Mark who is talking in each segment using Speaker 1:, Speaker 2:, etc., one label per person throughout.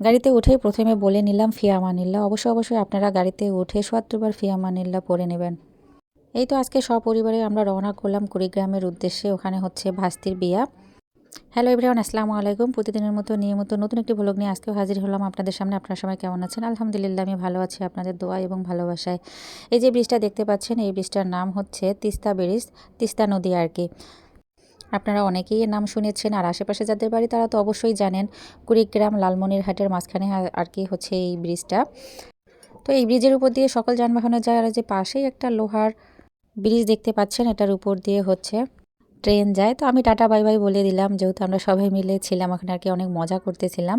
Speaker 1: গাড়িতে উঠেই প্রথমে বলে নিলাম ফিয়ামানিল্লা অবশ্যই অবশ্যই আপনারা গাড়িতে উঠে সত্তরবার ফিয়ামানিল্লা পরে নেবেন। এই তো আজকে সপরিবারে আমরা রওনা করলাম কুড়িগ্রামের উদ্দেশ্যে, ওখানে হচ্ছে ভাস্তির বিয়া। হ্যালো এভরিওয়ান, আসসালামু আলাইকুম। প্রতিদিনের মতো, নিয়মিত নতুন একটি ভ্লগ নিয়ে আজকেও হাজির হলাম আপনাদের সামনে। আপনার সবাই কেমন আছেন? আলহামদুলিল্লাহ, আমি ভালো আছি আপনাদের দোয়া এবং ভালোবাসায়। এই যে ব্রিজটা দেখতে পাচ্ছেন, এই ব্রিজটার নাম হচ্ছে তিস্তা ব্রিজ, তিস্তা নদী আর কি। আপনারা অনেকেই নাম শুনেছেন, আর আশেপাশে যাদের বাড়ি তারা তো অবশ্যই জানেন। কুড়িগ্রাম লালমনিরহাটের মাঝখানে আর- কি হচ্ছে এই ব্রিজটা। তো এই ব্রিজের উপর দিয়ে সকল যানবাহনে যায় আর যে পাশেই একটা লোহার ব্রিজ দেখতে পাচ্ছেন, এটার উপর দিয়ে হচ্ছে ট্রেন যায়। তো আমি টাটা, বাই বাই বলে দিলাম, যেহেতু আমরা সবাই মিলে ছিলাম, ওখানে আর কি অনেক মজা করতেছিলাম।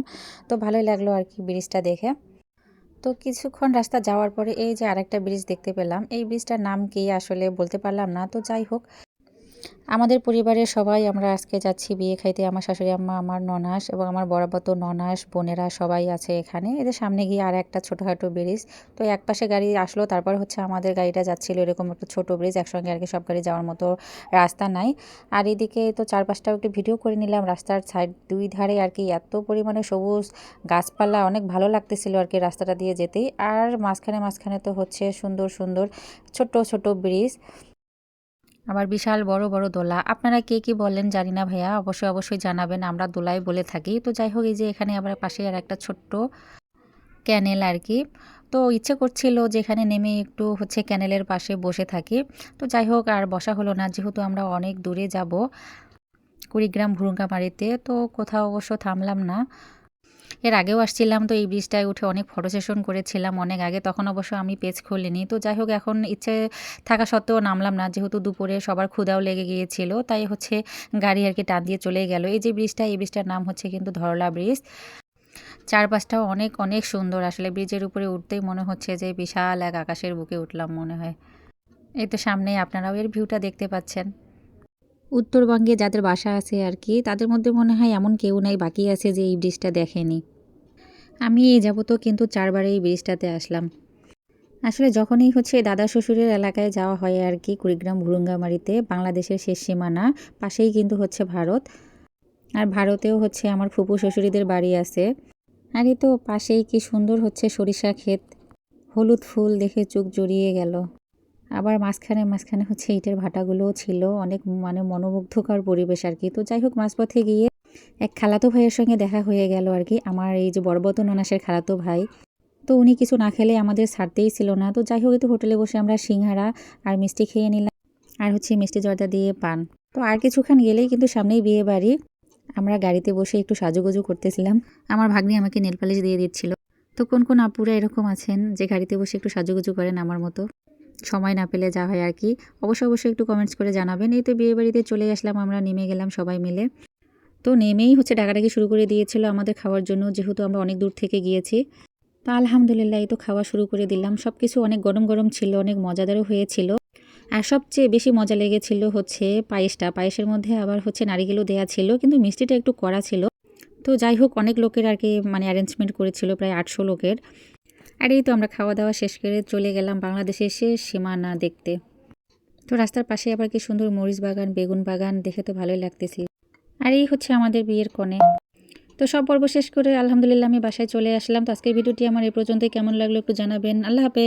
Speaker 1: তো ভালোই লাগল আর কি ব্রিজটা দেখে। তো কিছুক্ষণ রাস্তা যাওয়ার পরে এই যে আরেকটা ব্রিজ দেখতে পেলাম। এই ব্রিজটার নাম কি আসলে বলতে পারলাম না। তো যাই হোক আমাদের পরিবারের সবাই আমরা আজকে যাচ্ছি বিয়ে খাইতে। আমার শাশুড়ি আম্মা, আমার ননাস এবং আমার বরাবত ননাস, বোনেরা সবাই আছে এখানে। এদের সামনে গিয়ে আর একটা ছোটোখাটো ব্রিজ। তো এক পাশে গাড়ি আসলো, তারপর হচ্ছে আমাদের গাড়িটা যাচ্ছিল এরকম একটা ছোটো ব্রিজ। একসঙ্গে আর কি সব গাড়ি যাওয়ার মতো রাস্তা নাই। আর এদিকে তো চারপাশটাও একটু ভিডিও করে নিলাম। রাস্তার সাইড দুই ধারে আর কি এত পরিমাণে সবুজ গাছপালা, অনেক ভালো লাগতেছিল আর কি রাস্তাটা দিয়ে যেতেই। আর মাঝখানে মাঝখানে তো হচ্ছে সুন্দর সুন্দর ছোট ছোট ব্রিজ। আবার বিশাল বড় বড় দোলা। আপনারা কে কি বলেন জানি না ভাইয়া, অবশ্যই অবশ্যই জানাবেন, আমরা দোলাই বলে থাকি। তো যাই হোক, এই যে এখানে আবার পাশে আর একটা ছোট্ট ক্যানেল আর কি। তো ইচ্ছে করছিল যে এখানে নেমে একটু হচ্ছে ক্যানেলের পাশে বসে থাকি। তো যাই হোক, আর বসা হলো না, যেহেতু আমরা অনেক দূরে যাব কুড়িগ্রাম ভুরুঙ্গামারিতে, তো কোথাও অবশ্য থামলাম না। এর আগেও আসছিলাম, তো এই ব্রিজটায় উঠে অনেক ফটো সেশন করেছিলাম, অনেক আগে। তখন অবশ্য আমি পেজ খুলিনি। তো যাই হোক, এখন ইচ্ছে থাকা সত্ত্বেও নামলাম না, যেহেতু দুপুরে সবার ক্ষুদাও লেগে গিয়েছিল, তাই হচ্ছে গাড়ি আর কি টান দিয়ে চলে গেল। এই যে ব্রিজটা এই ব্রিজটার নাম হচ্ছে কিন্তু ধরলা ব্রিজ চারপাশটাও অনেক অনেক সুন্দর। আসলে ব্রিজের উপরে উঠতেই মনে হচ্ছে যে বিশাল এক আকাশের বুকে উঠলাম মনে হয়। এই তো সামনেই, আপনারাও এর ভিউটা দেখতে পাচ্ছেন। উত্তরবঙ্গে যাদের বাসা আছে আর কি, তাদের মধ্যে মনে হয় এমন কেউ নাই, বাকি আছে যে এই ব্রিজটা দেখেনি। আমি এই যাবত কিন্তু চারবার এই ব্রিজটাতে আসলাম। আসলে যখনই হচ্ছে দাদা শ্বশুরের এলাকায় যাওয়া হয় আর কি, কুড়িগ্রাম ভুরুঙ্গামারিতে, বাংলাদেশের শেষ সীমানা, পাশেই কিন্তু হচ্ছে ভারত। আর ভারতেও হচ্ছে আমার ফুপু শ্বশুরিদের বাড়ি আছে। আর এই তো পাশেই কি সুন্দর হচ্ছে সরিষা ক্ষেত। হলুদ ফুল দেখে চোখ জড়িয়ে গেল। আবার মাঝখানে মাঝখানে হচ্ছে ইটের ভাটাগুলোও ছিল, অনেক মানে মনোমুগ্ধকর পরিবেশ আর কি। তো যাই হোক, মাঝপথে গিয়ে এক খালাতো ভাইয়ের সঙ্গে দেখা হয়ে গেল আর কি, আমার এই যে বরবত ননাসের খালাতো ভাই। তো উনি কিছু না খেলে আমাদের ছাড়তেই ছিল না। তো যাই হোক তো হোটেলে বসে আমরা সিঙ্গারা আর মিষ্টি খেয়ে নিলাম আর হচ্ছে মিষ্টি জর্দা দিয়ে পান। তো আর কিছুক্ষণ গেলেই কিন্তু সামনেই বিয়ে বাড়ি। আমরা গাড়িতে বসে একটু সাজুগুজু করতেছিলাম। আমার ভাগ্নি আমাকে নেলপালিশ দিয়ে দিচ্ছিল। তো কোন কোন আপুরা এরকম আছেন যে গাড়িতে বসে একটু সাজুগুজু করেন আমার মতো? সময় না পেলে যা হয় আর কি। অবশ্যই অবশ্যই একটু কমেন্টস করে জানাবেন। এই তো বিয়ে বাড়িতে চলে আসলাম, আমরা নেমে গেলাম সবাই মিলে। তো নেমেই হচ্ছে ডাকাডাকি শুরু করে দিয়েছিল আমাদের খাওয়ার জন্য, যেহেতু আমরা অনেক দূর থেকে গিয়েছি। তো আলহামদুলিল্লাহ, এই তো খাওয়া শুরু করে দিলাম। সব কিছু অনেক গরম গরম ছিল, অনেক মজাদারও হয়েছিল। আর সবচেয়ে বেশি মজা লেগেছিল হচ্ছে পায়েসটা। পায়েসের মধ্যে আবার হচ্ছে নারিকেলও দেওয়া ছিল, কিন্তু মিষ্টিটা একটু কড়া ছিল। তো যাই হোক, অনেক লোকের আর কি মানে অ্যারেঞ্জমেন্ট করেছিল, প্রায় আটশো লোকের। আর এই তো আমরা খাওয়া দাওয়া শেষ করে চলে গেলাম বাংলাদেশের শেষ সীমানা দেখতে। তো রাস্তার পাশে আবার কি সুন্দর মরিচ বাগান, বেগুন বাগান, দেখে তো ভালোই লাগতেছিল আর এই হচ্ছে আমাদের বিয়ের কনে। তো সব পর্ব শেষ করে আলহামদুলিল্লাহ আমি বাসায় চলে আসলাম। তো আজকের ভিডিওটি আমার এ পর্যন্তই। কেমন লাগল একটু জানাবেন। আল্লাহ হাফেজ।